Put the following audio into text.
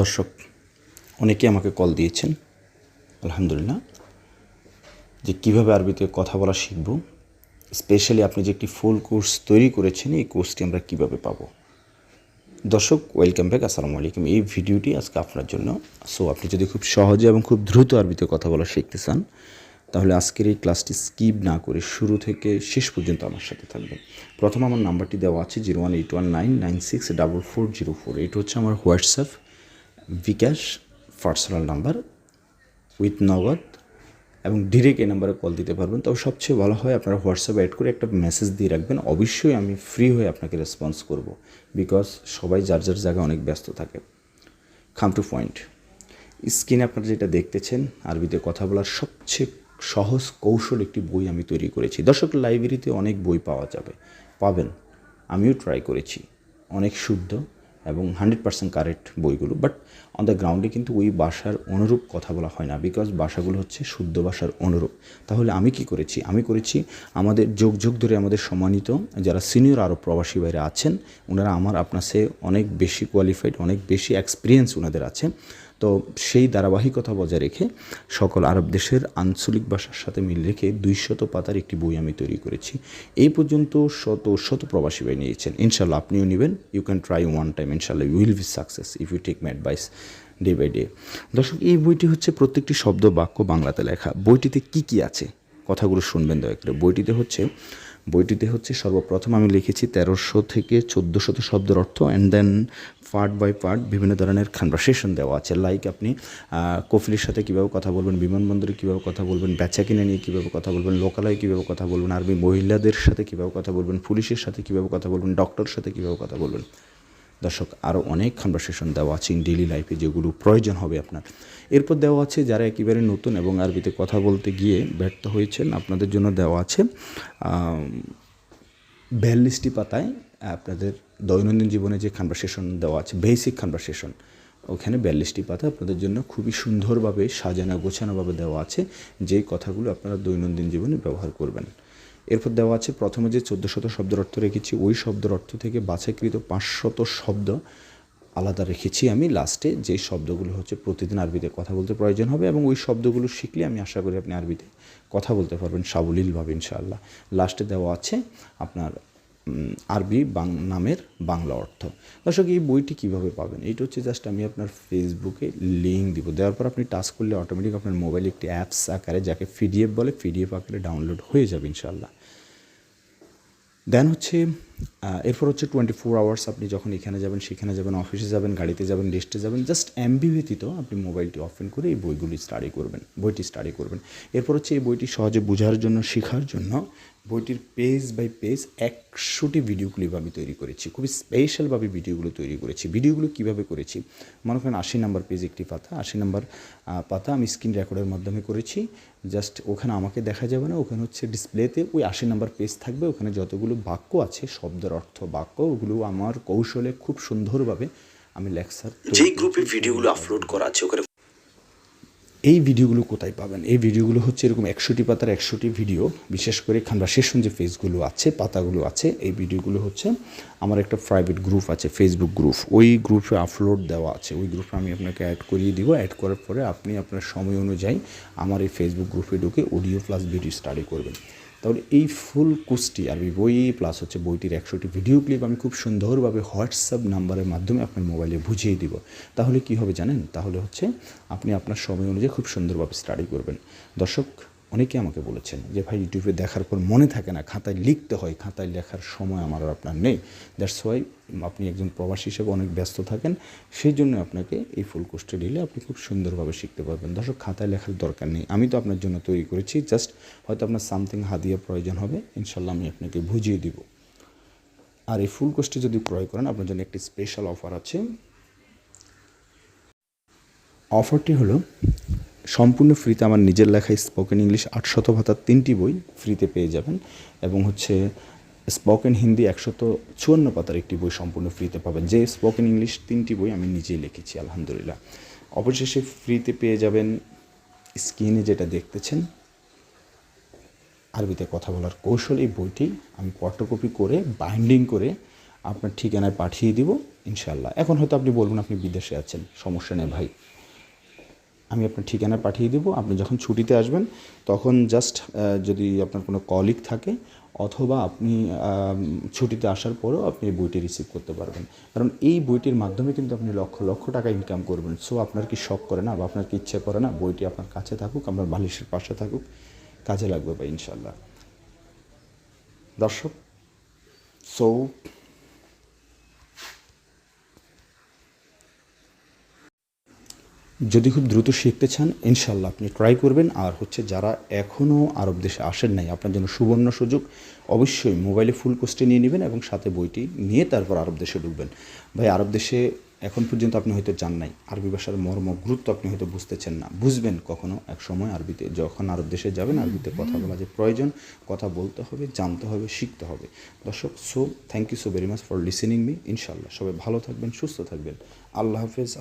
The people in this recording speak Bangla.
দর্শক অনেকে আমাকে কল দিয়েছেন, আলহামদুলিল্লাহ, যে কীভাবে আরবিতে কথা বলা শিখব স্পেশালি আপনি যে একটি ফুল কোর্স তৈরি করেছেন, এই কোর্সটি আমরা কীভাবে পাবো? দর্শক ওয়েলকাম ব্যাক আসসালামু আলাইকুম। এই ভিডিওটি আজকে আপনার জন্য। সো আপনি যদি খুব সহজে এবং খুব দ্রুত আরবিতে কথা বলা শিখতে চান, তাহলে আজকের এই ক্লাসটি স্কিপ না করে শুরু থেকে শেষ পর্যন্ত আমার সাথে থাকবেন। প্রথম আমার নাম্বারটি দেওয়া আছে zero one eight one nine nine six double four zero four এটা হচ্ছে আমার WhatsApp bKash personal number with Nagad এবং ডিরেক্ট এই নাম্বারে কল দিতে পারবেন। তবে সবচেয়ে ভালো হয় আপনারা হোয়াটসঅ্যাপে অ্যাড করে একটা মেসেজ দিয়ে রাখবেন। অবশ্যই আমি ফ্রি হয়ে আপনাকে রেসপন্স করব বিকজ সবাই যার যার জায়গায় অনেক ব্যস্ত থাকে। খাম টু পয়েন্ট স্ক্রিনে আপনারা যেটা দেখতেছেন, আরবিতে কথা বলার সবচেয়ে সহজ কৌশল একটি বই আমি তৈরি করেছি। দর্শক লাইব্রেরিতে অনেক বই পাওয়া যাবে। পাবেন। আমিও ট্রাই করেছি। অনেক শুদ্ধ। এবং হান্ড্রেড পার্সেন্ট কারেক্ট বইগুলো। বাট অন দ্য গ্রাউন্ডে কিন্তু ওই ভাষার অনুরূপ কথা বলা হয় না। বিকজ বাসাগুলো হচ্ছে শুদ্ধ ভাষার অনুরূপ। তাহলে আমি কি করেছি? আমি করেছি আমাদের যোগ যোগ ধরে আমাদের সম্মানিত যারা সিনিয়র আরও প্রবাসী বাইরে আছেন, ওনারা আমার আপনার সে অনেক বেশি কোয়ালিফাইড অনেক বেশি এক্সপিরিয়েন্স ওনাদের আছে। তো সেই ধারাবাহিকতা বজায় রেখে সকল আরব দেশের আঞ্চলিক ভাষার সাথে মিল রেখে দুইশত পাতার একটি বই আমি তৈরি করেছি। এই পর্যন্ত শত শত প্রবাসী ভাই নিয়েছেন। ইনশাল্লাহ আপনিও নেবেন। You can try one time ইনশাল্লাহ you will be success if you take my advice day by day দর্শক, এই বইটি হচ্ছে প্রত্যেকটি শব্দ বাক্য বাংলাতে লেখা। বইটিতে কি কি আছে? কথাগুলো শুনবেন দয়া করে। বইটিতে হচ্ছে বইটিতে হচ্ছে সর্বপ্রথম আমি লিখেছি তেরোশো থেকে চোদ্দোশত শব্দের অর্থ and then part by part বিভিন্ন ধরনের কনভারসেশন দেওয়া আছে। লাইক আপনি কফিলির সাথে কীভাবে কথা বলবেন, বিমানবন্দরে কীভাবে কথা বলবেন বেচা কিনে নিয়ে কীভাবে কথা বলবেন, লোকালয়ে কীভাবে কথা বলবেন আর্মি মহিলাদের সাথে কীভাবে কথা বলবেন, পুলিশের সাথে কীভাবে কথা বলবেন ডক্টরের সাথে কীভাবে কথা বলবেন। দর্শক আরও অনেক কনভারসেশন দেওয়া আছে ইন ডেলি লাইফে যেগুলো প্রয়োজন হবে আপনার। এরপর দেওয়া আছে যারা একেবারে নতুন এবং আরবিতে কথা বলতে গিয়ে ব্যর্থ হয়েছেন, আপনাদের জন্য দেওয়া আছে বিয়াল্লিশটি পাতায় আপনাদের দৈনন্দিন জীবনে যে কনভারসেশন দেওয়া আছে বেসিক কনভারসেশন ওখানে বিয়াল্লিশটি পাতা আপনাদের জন্য খুবই সুন্দরভাবে সাজানো, গোছানোভাবে দেওয়া আছে, যেই কথাগুলো আপনারা দৈনন্দিন জীবনে ব্যবহার করবেন। এরপর দেওয়া আছে, প্রথমে যে চোদ্দ শত শব্দের অর্থ রেখেছি, ওই শব্দের অর্থ থেকে বাছাইকৃত পাঁচশত শব্দ আলাদা রেখেছি আমি। লাস্টে যে শব্দগুলো হচ্ছে প্রতিদিন আরবিতে কথা বলতে প্রয়োজন হবে এবং ওই শব্দগুলো শিখলে আমি আশা করি আপনি আরবিতে কথা বলতে পারবেন সাবলীলভাবে ইনশাআল্লাহ। লাস্টে দেওয়া আছে আপনার আরবি বাং, নামের বাংলা অর্থ। দর্শক, এই বইটি কীভাবে পাবেন? এইটা হচ্ছে জাস্ট আমি আপনার ফেসবুকে লিঙ্ক দিব। দেওয়ার পর আপনি টাচ করলে অটোমেটিক আপনার মোবাইলে একটি অ্যাপস আকারে, যাকে পিডিএফ বলে পিডিএফ আকারে ডাউনলোড হয়ে যাবে ইনশাল্লাহ দেন হচ্ছে এরপর হচ্ছে টোয়েন্টি ফোর আওয়ার্স আপনি যখন এখানে যাবেন, সেখানে যাবেন অফিসে যাবেন, গাড়িতে যাবেন রেস্টে যাবেন জাস্ট এমবি ব্যতীত আপনি মোবাইলটি ওপেন করে এই বইগুলি স্টাডি করবেন, বইটি স্টাডি করবেন। এরপর হচ্ছে এই বইটি সহজে বোঝার জন্য, শেখার জন্য বইটির পেজ বাই পেজ একশোটি ভিডিও ক্লিপ আমি তৈরি করেছি। খুবই স্পেশালভাবে ভিডিওগুলো তৈরি করেছি। ভিডিওগুলো কীভাবে করেছি? মনে করেন আশি নাম্বার পেজ একটি পাতা। আশি নাম্বার পাতা আমি স্ক্রিন রেকর্ডের মাধ্যমে করেছি। জাস্ট ওখানে আমাকে দেখা যাবে না। ওখানে হচ্ছে ডিসপ্লেতে ওই আশি নাম্বার পেজ থাকবে। ওখানে যতগুলো বাক্য আছে শব্দের অর্থ বাক্য ওগুলো আমার কৌশলে খুব সুন্দরভাবে আমি লেকচার যেই গ্রুপে ভিডিওগুলো আপলোড করা আছে ওখানে এই ভিডিওগুলো কোথায় পাবেন? এই ভিডিওগুলো হচ্ছে এরকম একশোটি পাতার একশোটি ভিডিও। বিশেষ করে কনভারসেশন যে ফেজগুলো আছে, পাতাগুলো আছে, এই ভিডিওগুলো হচ্ছে আমার একটা প্রাইভেট গ্রুপ আছে ফেসবুক গ্রুপ ওই গ্রুপে আপলোড দেওয়া আছে। ওই গ্রুপে আমি আপনাকে অ্যাড করিয়ে দিব। অ্যাড করার পরে আপনি আপনার সময় অনুযায়ী আমার এই ফেসবুক গ্রুপে ঢুকে অডিও প্লাস ভিডিও স্টাডি করবেন। তাহলে এই ফুল কোর্সটি আরবি বই প্লাস হচ্ছে বইটির একশোটি ভিডিও ক্লিপ আমি খুব সুন্দরভাবে হোয়াটসঅ্যাপ নাম্বারের মাধ্যমে আপনার মোবাইলে বুঝিয়ে দিব। তাহলে কি হবে জানেন? তাহলে হচ্ছে আপনি আপনার সময় অনুযায়ী খুব সুন্দরভাবে স্টাডি করবেন। দর্শক অনেকে আমাকে বলেছেন যে, ভাই, ইউটিউবে দেখার পর মনে থাকে না, খাতায় লিখতে হয়, খাতায় লেখার সময় আমার আর আপনার নেই। দ্যাটস ওয়াই আপনি একজন প্রবাসী হিসেবে অনেক ব্যস্ত থাকেন। সেই জন্য আপনাকে এই ফুল কোর্সটি দিলে আপনি খুব সুন্দরভাবে শিখতে পারবেন। দর্শক, খাতায় লেখার দরকার নেই। আমি তো আপনার জন্য তৈরি করেছি জাস্ট হয়তো আপনার সামথিং হাদিয়া প্রয়োজন হবে, ইনশাল্লাহ আমি আপনাকে বুঝিয়ে দিব। আর এই ফুল কোর্সটি যদি ক্রয় করেন, আপনার জন্য একটি স্পেশাল অফার আছে। অফারটি হলো সম্পূর্ণ ফ্রিতে আমার নিজের লেখায় স্পোকেন ইংলিশ আটশত ভাতার তিনটি বই ফ্রিতে পেয়ে যাবেন এবং হচ্ছে স্পোকেন হিন্দি একশত চুয়ান্ন পাতার একটি বই সম্পূর্ণ ফ্রিতে পাবেন। যে স্পোকেন ইংলিশ তিনটি বই আমি নিজেই লিখেছি, আলহামদুলিল্লাহ। অবশেষে ফ্রিতে পেয়ে যাবেন স্ক্রিনে যেটা দেখতেছেন, আরবিতে কথা বলার কৌশল। এই বইটি আমি ফটোকপি করে বাইন্ডিং করে আপনার ঠিকানায় পাঠিয়ে দিব ইনশাল্লাহ এখন হয়তো আপনি বলবেন, আপনি বিদেশে আছেন, সমস্যা নেই ভাই। আমি আপনার ঠিকানা পাঠিয়ে দেবো। আপনি যখন ছুটিতে আসবেন, তখন জাস্ট যদি আপনার কোনো কলিগ থাকে, অথবা আপনি ছুটিতে আসার পরেও আপনি এই বইটি রিসিভ করতে পারবেন। কারণ এই বইটির মাধ্যমে কিন্তু আপনি লক্ষ লক্ষ টাকা ইনকাম করবেন। সো আপনার কি শখ করে না, বা আপনার কি ইচ্ছে করে না, বইটি আপনার কাছে থাকুক, আপনার বালিশের পাশে থাকুক, কাজে লাগবে বা ইনশাল্লাহ দর্শক সো যদি খুব দ্রুত শিখতে চান ইনশাল্লাহ আপনি ট্রাই করবেন। আর হচ্ছে যারা এখনও আরব দেশে আসেন নাই, আপনার জন্য সুবর্ণ সুযোগ, অবশ্যই মোবাইলে ফুল কোর্সটি নিয়ে নেবেন এবং সাথে বইটি নিয়ে তারপর আরব দেশে ঢুকবেন। ভাই, আরব দেশে এখন পর্যন্ত আপনি হয়তো জান নাই। আরবি ভাষার মর্ম, গুরুত্ব আপনি হয়তো বুঝতেছেন না। বুঝবেন কখনো এক সময় আরবিতে, যখন আরব দেশে যাবেন, আরবিতে কথা বলা যে প্রয়োজন, কথা বলতে হবে, জানতে হবে, শিখতে হবে। দর্শক so thank you so very much for listening me ইনশাল্লাহ সবাই ভালো থাকবেন, সুস্থ থাকবেন। আল্লাহ হাফেজ।